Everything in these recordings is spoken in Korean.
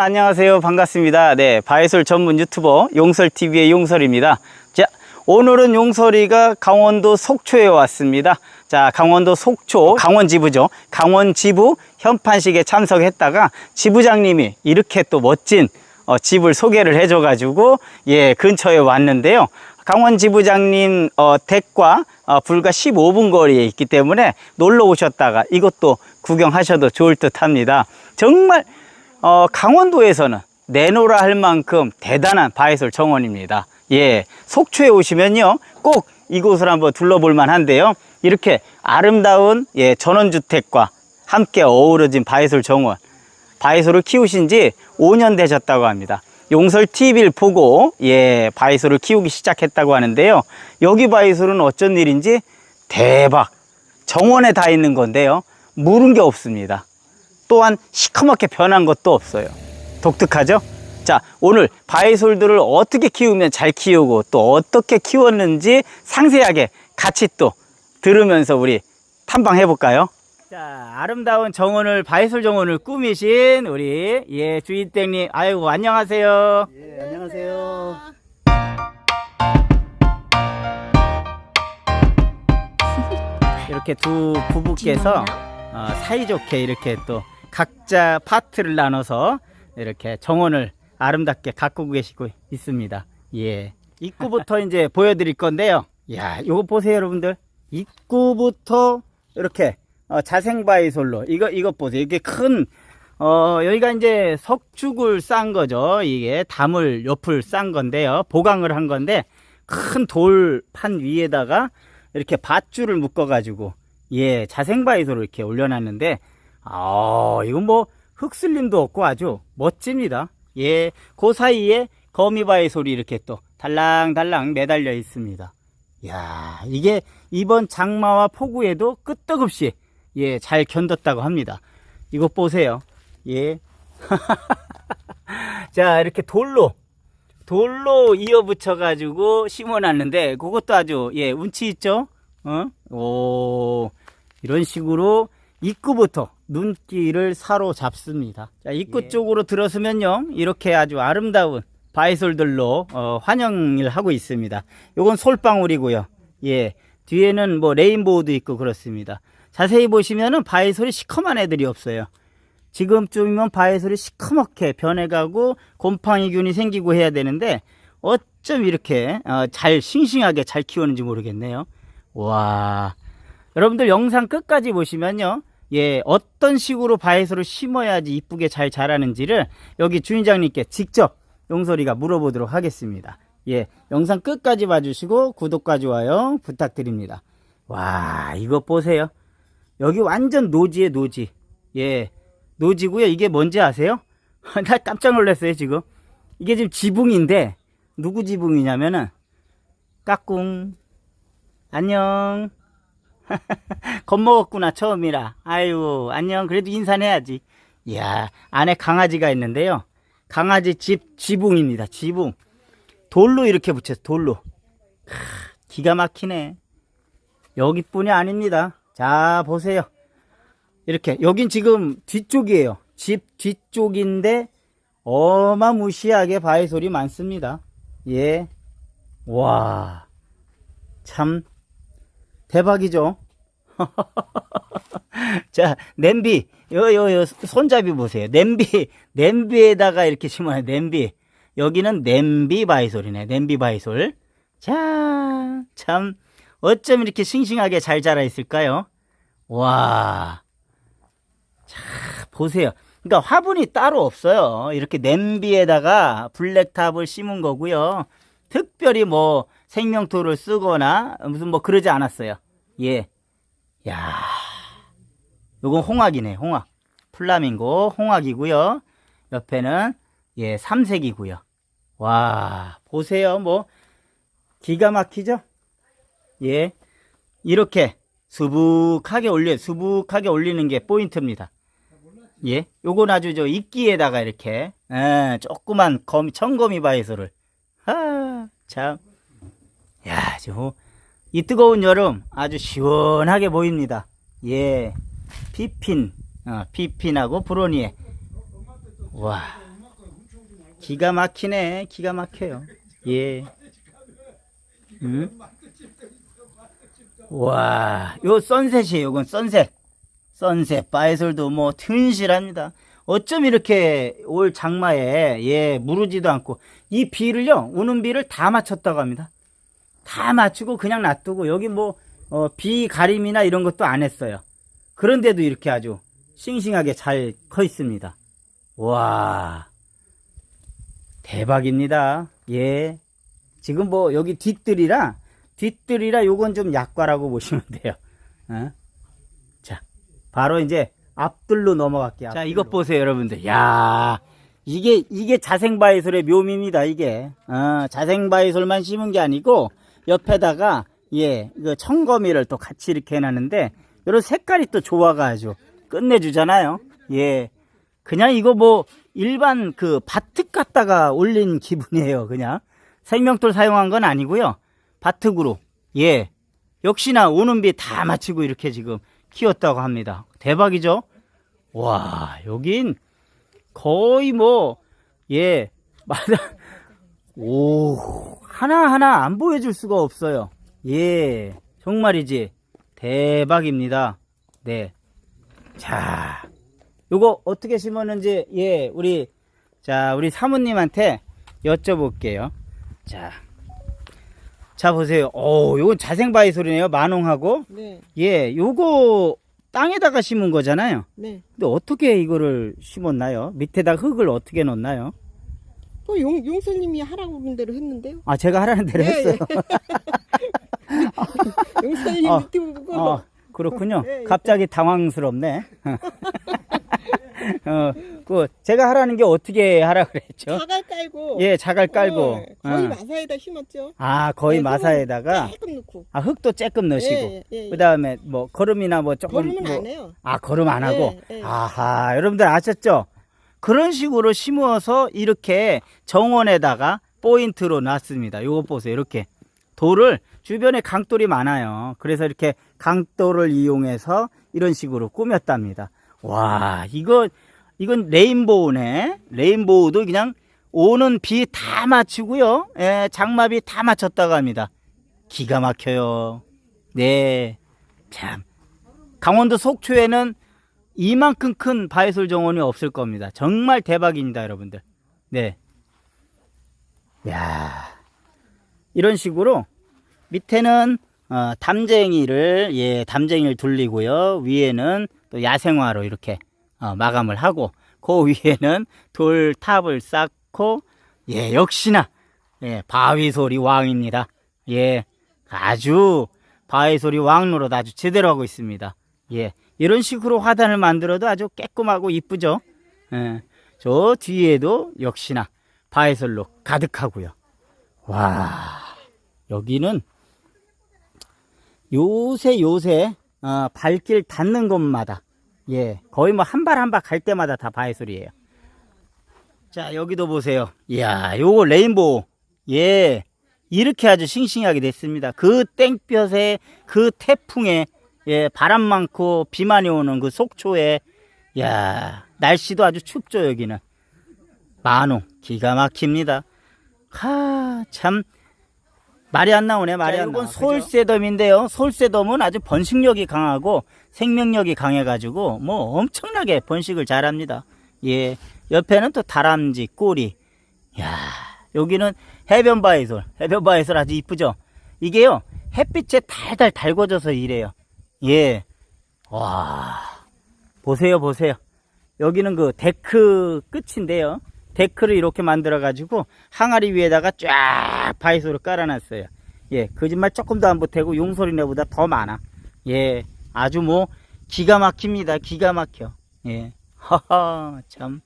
여러분 안녕하세요. 반갑습니다. 네, 바이솔 전문 유튜버 용설TV의 용설입니다. 자, 오늘은 용설이가 강원도 속초에 왔습니다. 자, 강원도 속초, 강원지부죠. 강원지부 현판식에 참석했다가 지부장님이 이렇게 또 멋진 어, 집을 소개를 해줘 가지고 예 근처에 왔는데요. 강원 지부장님 어, 댁과 어, 불과 15분 거리에 있기 때문에 놀러 오셨다가 이것도 구경하셔도 좋을 듯 합니다. 정말 어, 강원도에서는 내노라 할 만큼 대단한 바이솔 정원입니다. 예, 속초에 오시면요 꼭 이곳을 한번 둘러볼 만한데요. 이렇게 아름다운 예, 전원주택과 함께 어우러진 바이솔 정원. 바이솔을 키우신 지 5년 되셨다고 합니다. 용설 TV를 보고 예 바이솔을 키우기 시작했다고 하는데요. 여기 바이솔은 어쩐 일인지 대박 정원에 다 있는 건데요. 물은 게 없습니다. 또한 시커멓게 변한 것도 없어요. 독특하죠? 자, 오늘 바이솔들을 어떻게 키우면 잘 키우고 또 어떻게 키웠는지 상세하게 같이 또 들으면서 우리 탐방해 볼까요? 자, 아름다운 정원을 바이솔 정원을 꾸미신 우리 예 주인땡님, 아이고 안녕하세요. 예, 안녕하세요. 이렇게 두 부부께서 어, 사이좋게 이렇게 또 각자 파트를 나눠서 이렇게 정원을 아름답게 가꾸고 계시고 있습니다. 예. 입구부터 이제 보여드릴 건데요. 야, 요거 보세요, 여러분들. 입구부터 이렇게 어, 자생바이솔로 이거 이것 보세요. 이게 큰 어, 여기가 이제 석축을 싼 거죠. 이게 담을 옆을 싼 건데요. 보강을 한 건데 큰 돌 판 위에다가 이렇게 밧줄을 묶어 가지고 예, 자생바이솔을 이렇게 올려놨는데 아, 이건 뭐 흙슬림도 없고 아주 멋집니다. 예, 그 사이에 거미바이솔이 이렇게 또 달랑달랑 매달려 있습니다. 야, 이게 이번 장마와 폭우에도 끄떡없이 예, 잘 견뎠다고 합니다. 이거 보세요. 예. 자, 이렇게 돌로 돌로 이어 붙여 가지고 심어 놨는데 그것도 아주 예, 운치 있죠? 어? 오. 이런 식으로 입구부터 눈길을 사로잡습니다. 자, 입구 예. 쪽으로 들어서면요. 이렇게 아주 아름다운 바이솔들로 어, 환영을 하고 있습니다. 요건 솔방울이고요. 예. 뒤에는 뭐 레인보우도 있고 그렇습니다. 자세히 보시면은 바이솔이 시커먼 애들이 없어요. 지금쯤이면 바이솔이 시커멓게 변해가고 곰팡이균이 생기고 해야 되는데 어쩜 이렇게 어, 잘 싱싱하게 잘 키우는지 모르겠네요. 와. 여러분들 영상 끝까지 보시면요. 예, 어떤 식으로 바이솔을 심어야지 이쁘게 잘 자라는지를 여기 주인장님께 직접 용설이가 물어보도록 하겠습니다. 예, 영상 끝까지 봐주시고 구독과 좋아요 부탁드립니다. 와, 이거 보세요. 여기 완전 노지에 노지. 예, 노지고요. 이게 뭔지 아세요? 나 깜짝 놀랐어요, 지금. 이게 지금 지붕인데, 누구 지붕이냐면은, 까꿍. 안녕. 겁먹었구나, 처음이라. 아유, 안녕. 그래도 인사는 해야지. 이야, 안에 강아지가 있는데요. 강아지 집, 지붕입니다, 지붕. 돌로 이렇게 붙였어, 돌로. 크, 기가 막히네. 여기뿐이 아닙니다. 자, 보세요. 이렇게 여긴 지금 뒤쪽이에요. 집 뒤쪽인데 어마무시하게 바위솔이 많습니다. 예. 와. 참 대박이죠. 자, 냄비. 요, 요, 요, 손잡이 보세요. 냄비, 냄비에다가 이렇게 심어요. 냄비. 여기는 냄비 바이솔이네. 냄비 바이솔. 자, 참, 어쩜 이렇게 싱싱하게 잘 자라 있을까요? 와. 자, 보세요. 그러니까 화분이 따로 없어요. 이렇게 냄비에다가 블랙탑을 심은 거고요. 특별히 뭐 생명토를 쓰거나 무슨 뭐 그러지 않았어요. 예. 야. 요건 홍학이네, 홍학. 플라밍고 홍학이고요. 옆에는 예, 삼색이고요. 와, 보세요. 뭐 기가 막히죠? 예. 이렇게 수북하게 올려 수북하게 올리는 게 포인트입니다. 예. 요건 아주 저 이끼에다가 이렇게 예, 조그만 거미 청거미 바이소를 아, 참. 야, 저 이 뜨거운 여름 아주 시원하게 보입니다. 예. 피핀, 어, 피핀하고 브로니에. 와. 기가 막히네. 기가 막혀요. 예. 음? 와, 요 선셋이에요. 요건 선셋. 선셋. 바이솔도 뭐 튼실합니다. 어쩜 이렇게 올 장마에 예, 무르지도 않고 이 비를요. 오는 비를 다 맞췄다고 합니다. 다 맞추고 그냥 놔두고 여기 뭐 어, 비 가림이나 이런 것도 안 했어요. 그런데도 이렇게 아주 싱싱하게 잘 커 있습니다. 와. 대박입니다. 예. 지금 뭐 여기 뒷뜰이라 뒷뜰이라 요건 좀 약과라고 보시면 돼요. 어? 자, 바로 이제 앞뜰로 넘어갈게요. 자, 이것 보세요, 여러분들. 야, 이게 이게 자생바이솔의 묘미입니다. 이게 어, 자생바이솔만 심은 게 아니고 옆에다가 예, 이거 청거미를 또 같이 이렇게 해놨는데 이런 색깔이 또 좋아가지고 끝내주잖아요. 예, 그냥 이거 뭐 일반 그 바특 갖다가 올린 기분이에요. 그냥 생명돌 사용한 건 아니고요. 바특으로 예 역시나 오는 비다 마치고 이렇게 지금 키웠다고 합니다. 대박이죠? 와 여긴 거의 뭐 예 마다 오 하나 하나 안 보여줄 수가 없어요. 예 정말이지 대박입니다. 네. 자, 요거 어떻게 심었는지 예 우리 자 우리 사모님한테 여쭤볼게요. 자, 자 보세요. 오, 요건 자생바이솔이네요. 만홍하고 네, 예, 요거 땅에다가 심은 거잖아요. 네. 근데 어떻게 이거를 심었나요? 밑에다 흙을 어떻게 넣나요? 그 용, 용수님이 하라고 그런 대로 했는데요. 아, 제가 하라는 대로 예, 했어요. 용수님 어, 유튜브 보고 어, 그렇군요. 예, 예. 갑자기 당황스럽네. 어, 그 제가 하라는 게 어떻게 하라 그랬죠? 자갈 깔고 예, 자갈 깔고. 어, 거의 어. 마사에다 심었죠. 아, 거의 네, 마사에다가 조금 넣고. 아, 흙도 조금 넣으시고. 예, 예, 예. 그다음에 뭐 거름이나 뭐 조금 걸음은 뭐 안 해요. 아, 거름 안 하고. 예, 예. 아하, 여러분들 아셨죠? 그런 식으로 심어서 이렇게 정원에다가 포인트로 놨습니다. 요거 보세요. 이렇게 돌을 주변에 강돌이 많아요. 그래서 이렇게 강돌을 이용해서 이런 식으로 꾸몄답니다. 와, 이거 이건 레인보우네. 레인보우도 그냥 오는 비 다 맞추고요. 예, 장마비 다 맞췄다고 합니다. 기가 막혀요. 네. 참. 강원도 속초에는 이만큼 큰 바이솔 정원이 없을 겁니다. 정말 대박입니다, 여러분들. 네. 야 이런 식으로 밑에는 어, 담쟁이를 예 담쟁이를 둘리고요 위에는 또 야생화로 이렇게 어, 마감을 하고 그 위에는 돌 탑을 쌓고 예 역시나 예 바위소리 왕입니다 예 아주 바위소리 왕 노릇 아주 제대로 하고 있습니다 예 이런 식으로 화단을 만들어도 아주 깨끗하고 이쁘죠? 예, 저 뒤에도 역시나 바위솔로 가득하고요. 와 여기는 요새 요새 어, 발길 닿는 곳마다 예 거의 뭐 한 발 한 발 갈 때마다 다 바위솔이에요. 자 여기도 보세요. 이야 요거 레인보우. 예 이렇게 아주 싱싱하게 됐습니다. 그 땡볕에 그 태풍에 예 바람 많고 비 많이 오는 그 속초에 야 날씨도 아주 춥죠 여기는. 만홍 기가 막힙니다. 하참 말이 안 나오네 말이 자, 안 나와. 이건 솔새돔인데요. 솔새돔은 아주 번식력이 강하고 생명력이 강해가지고 뭐 엄청나게 번식을 잘합니다. 예 옆에는 또 다람쥐 꼬리. 야 여기는 해변 바이솔. 해변 바이솔 아주 이쁘죠? 이게요 햇빛에 달달 달궈져서 이래요 예 와 보세요 보세요 여기는 그 데크 끝인데요. 데크를 이렇게 만들어 가지고 항아리 위에다가 쫙 바이소를 깔아놨어요. 예, 거짓말 조금도 안 보태고 용소리네보다 더 많아. 예, 아주 뭐 기가 막힙니다. 기가 막혀. 예, 하하 참.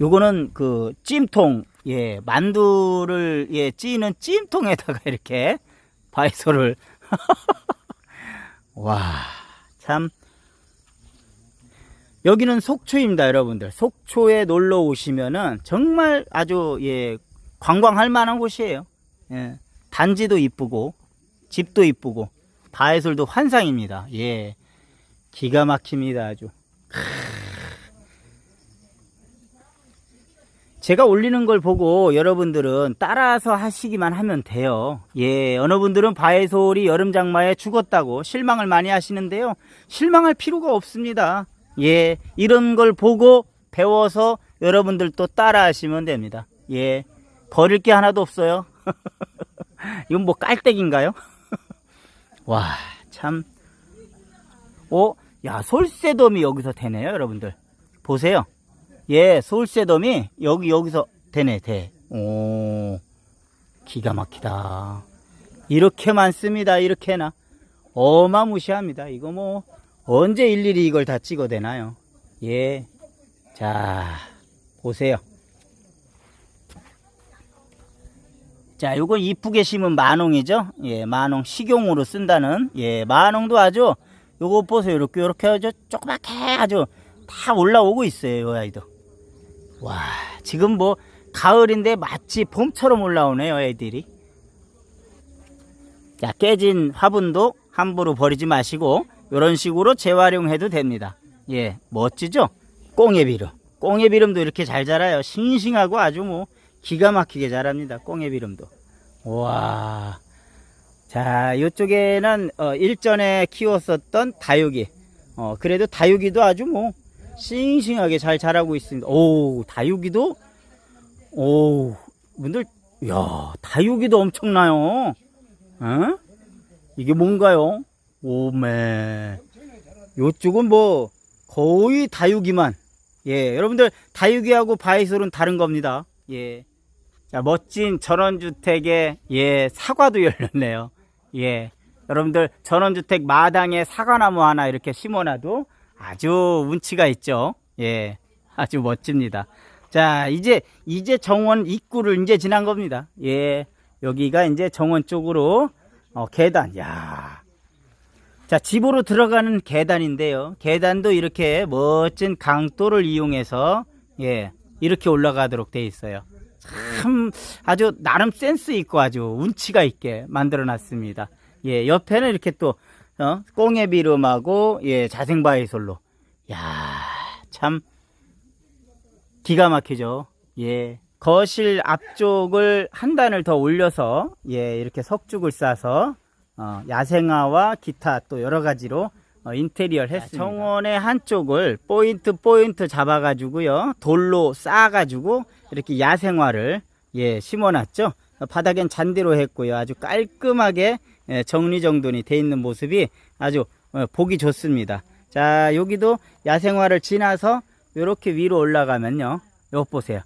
요거는 그 찜통, 예, 만두를 예 찌는 찜통에다가 이렇게 바이소를 와, 참. 여기는 속초입니다, 여러분들. 속초에 놀러 오시면은 정말 아주 예 관광할 만한 곳이에요. 예, 단지도 이쁘고 집도 이쁘고 바해솔도 환상입니다. 예, 기가 막힙니다, 아주. 제가 올리는 걸 보고 여러분들은 따라서 하시기만 하면 돼요. 예, 어느 분들은 바에솔이 여름 장마에 죽었다고 실망을 많이 하시는데요. 실망할 필요가 없습니다. 예, 이런 걸 보고 배워서 여러분들도 따라 하시면 됩니다. 예, 버릴 게 하나도 없어요. 이건 뭐 깔때기인가요? 와, 참. 오, 야, 솔새돔이 여기서 되네요, 여러분들. 보세요. 예, 솔새돔이 여기, 여기서 되네, 돼. 오, 기가 막히다. 이렇게 많습니다, 이렇게나. 어마무시합니다. 이거 뭐, 언제 일일이 이걸 다 찍어대나요? 예. 자, 보세요. 자, 요건 이쁘게 심은 만홍이죠? 예, 만홍 식용으로 쓴다는, 예, 만홍도 아주, 요거 보세요. 요렇게, 요렇게 아주 조그맣게 아주 다 올라오고 있어요, 요 아이도. 와, 지금 뭐, 가을인데 마치 봄처럼 올라오네요, 애들이. 자, 깨진 화분도 함부로 버리지 마시고, 요런 식으로 재활용해도 됩니다. 예, 멋지죠? 꽁예비름. 꽁예비름도 이렇게 잘 자라요. 싱싱하고 아주 뭐, 기가 막히게 자랍니다. 꽁예비름도. 와. 자, 이쪽에는 어, 일전에 키웠었던 다육이. 어, 그래도 다육이도 아주 뭐 싱싱하게 잘 자라고 있습니다. 오, 다육이도 오, 분들 야, 다육이도 엄청나요. 어? 이게 뭔가요? 오메. 요쪽은 뭐 거의 다육이만. 예, 여러분들 다육이하고 바이솔은 다른 겁니다. 예. 자, 멋진 전원주택에, 예, 사과도 열렸네요. 예. 여러분들, 전원주택 마당에 사과나무 하나 이렇게 심어놔도 아주 운치가 있죠. 예. 아주 멋집니다. 자, 이제, 이제 정원 입구를 이제 지난 겁니다. 예. 여기가 이제 정원 쪽으로, 어, 계단. 야 자, 집으로 들어가는 계단인데요. 계단도 이렇게 멋진 강도를 이용해서, 예, 이렇게 올라가도록 돼 있어요. 참 아주 나름 센스 있고 아주 운치가 있게 만들어 놨습니다. 예, 옆에는 이렇게 또 어, 꽁예비름하고 예, 자생바이솔로. 야, 참 기가 막히죠. 예. 거실 앞쪽을 한 단을 더 올려서 예, 이렇게 석죽을 싸서 어, 야생화와 기타 또 여러 가지로 어, 인테리어를 했습니다. 정원의 한쪽을 포인트 포인트 잡아가지고요 돌로 쌓아가지고 이렇게 야생화를 예 심어놨죠. 어, 바닥엔 잔디로 했고요. 아주 깔끔하게 예, 정리정돈이 돼 있는 모습이 아주 어, 보기 좋습니다. 자 여기도 야생화를 지나서 이렇게 위로 올라가면요. 요거 보세요.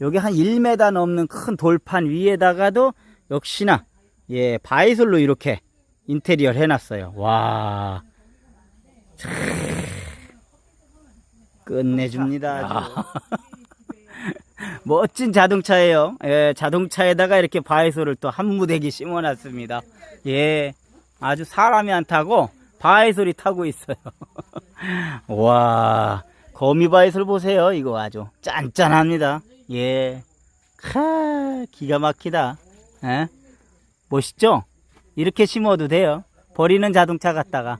여기 한 1m 넘는 큰 돌판 위에다가도 역시나 예 바이솔로 이렇게 인테리어를 해놨어요. 와. 참, 끝내줍니다. 아주. 멋진 자동차예요. 예, 자동차에다가 이렇게 바이솔을 또 한 무대기 심어놨습니다. 예, 아주 사람이 안 타고 바이솔이 타고 있어요. 와, 거미 바이솔 보세요. 이거 아주 짠짠합니다. 예, 카, 기가 막히다. 예, 멋있죠? 이렇게 심어도 돼요. 버리는 자동차 갖다가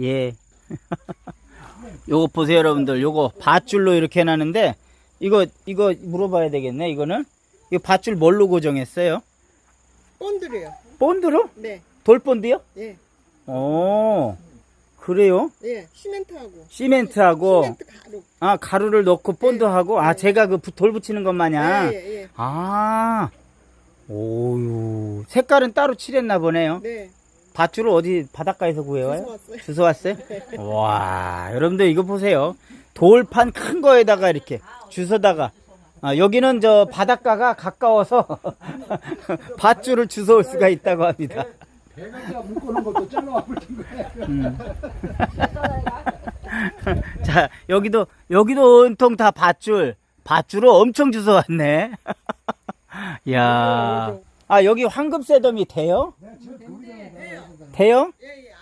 예. 요거 보세요, 여러분들. 요거 밧줄로 이렇게 해놨는데 이거 이거 물어봐야 되겠네. 이거는 이거 밧줄 뭘로 고정했어요? 본드래요. 본드로? 네. 돌본드요? 예. 어, 그래요? 예. 시멘트하고. 시멘트하고 시멘트 가루. 아 가루를 넣고 본드하고 아 제가 그 돌 붙이는 것 마냥 예, 예, 예. 아 오유 색깔은 따로 칠했나 보네요. 네. 밧줄을 어디 바닷가에서 구해와요? 주워 왔어요. 주워 왔어요? 와, 여러분들 이거 보세요. 돌판 큰 거에다가 이렇게 주워다가 아, 여기는 저 바닷가가 가까워서 밧줄을 주워올 수가 있다고 합니다. 배가 묶어놓은 것도 잘라와 버린 거야. 음. 자, 여기도 여기도 온통 다 밧줄, 밧줄을 엄청 주워왔네. 야, 아 여기 황금새돔이 돼요? 돼요? 예, 예.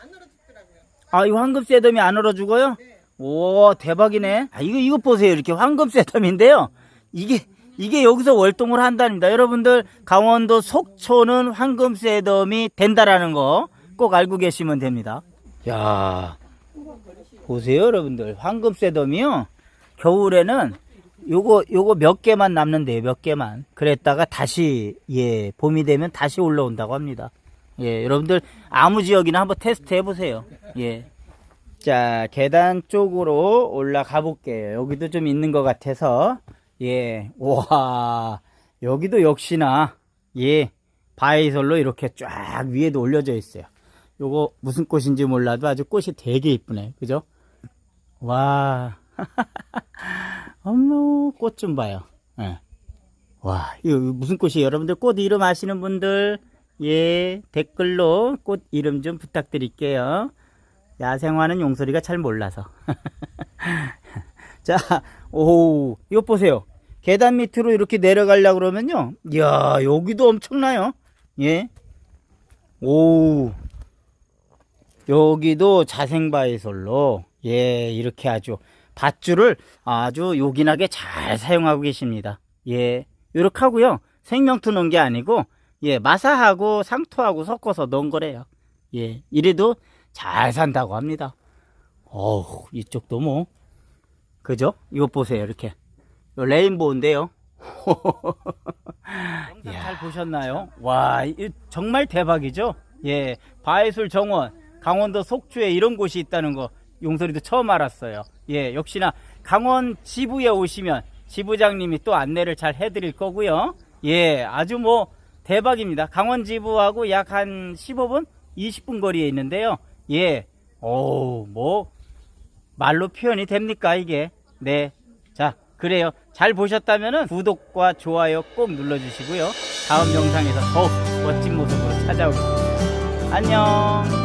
아, 이 황금새돔이 안 얼어 죽어요? 오, 대박이네. 아, 이거, 이거 보세요. 이렇게 황금새돔인데요. 이게, 이게 여기서 월동을 한답니다. 여러분들, 강원도 속초는 황금새돔이 된다라는 거 꼭 알고 계시면 됩니다. 야 보세요, 여러분들. 황금새돔이요. 겨울에는 요거 요거 몇 개만 남는데요. 몇 개만. 그랬다가 다시 예 봄이 되면 다시 올라온다고 합니다. 예 여러분들 아무 지역이나 한번 테스트 해보세요. 예. 자 계단 쪽으로 올라가 볼게요. 여기도 좀 있는 것 같아서 예. 와 여기도 역시나 예 바이솔로 이렇게 쫙 위에도 올려져 있어요. 요거 무슨 꽃인지 몰라도 아주 꽃이 되게 이쁘네. 그죠? 와. 어머, 꽃 좀 봐요. 예. 와, 이거 무슨 꽃이에요? 여러분들 꽃 이름 아시는 분들, 예, 댓글로 꽃 이름 좀 부탁드릴게요. 야생화는 용소리가 잘 몰라서. 자, 오, 이거 보세요. 계단 밑으로 이렇게 내려가려고 그러면요. 이야, 여기도 엄청나요. 예. 오, 여기도 자생바이솔로 예 이렇게 아주 밧줄을 아주 요긴하게 잘 사용하고 계십니다. 예 이렇게 하고요 생명토 넣은 게 아니고 예 마사하고 상토하고 섞어서 넣은 거래요. 예 이래도 잘 산다고 합니다. 어우 이쪽도 뭐 그죠? 이거 보세요 이렇게 요 레인보우인데요. 영상 잘 보셨나요? 와, 이 정말 대박이죠? 예, 바해술 정원, 강원도 속초에 이런 곳이 있다는 거 용소리도 처음 알았어요. 예, 역시나 강원 지부에 오시면 지부장님이 또 안내를 잘 해드릴 거고요. 예, 아주 뭐 대박입니다. 강원 지부하고 약 한 15분, 20분 거리에 있는데요. 예, 오, 뭐 말로 표현이 됩니까 이게? 네, 자 그래요. 잘 보셨다면은 구독과 좋아요 꼭 눌러주시고요. 다음 영상에서 더 멋진 모습으로 찾아오겠습니다. 안녕.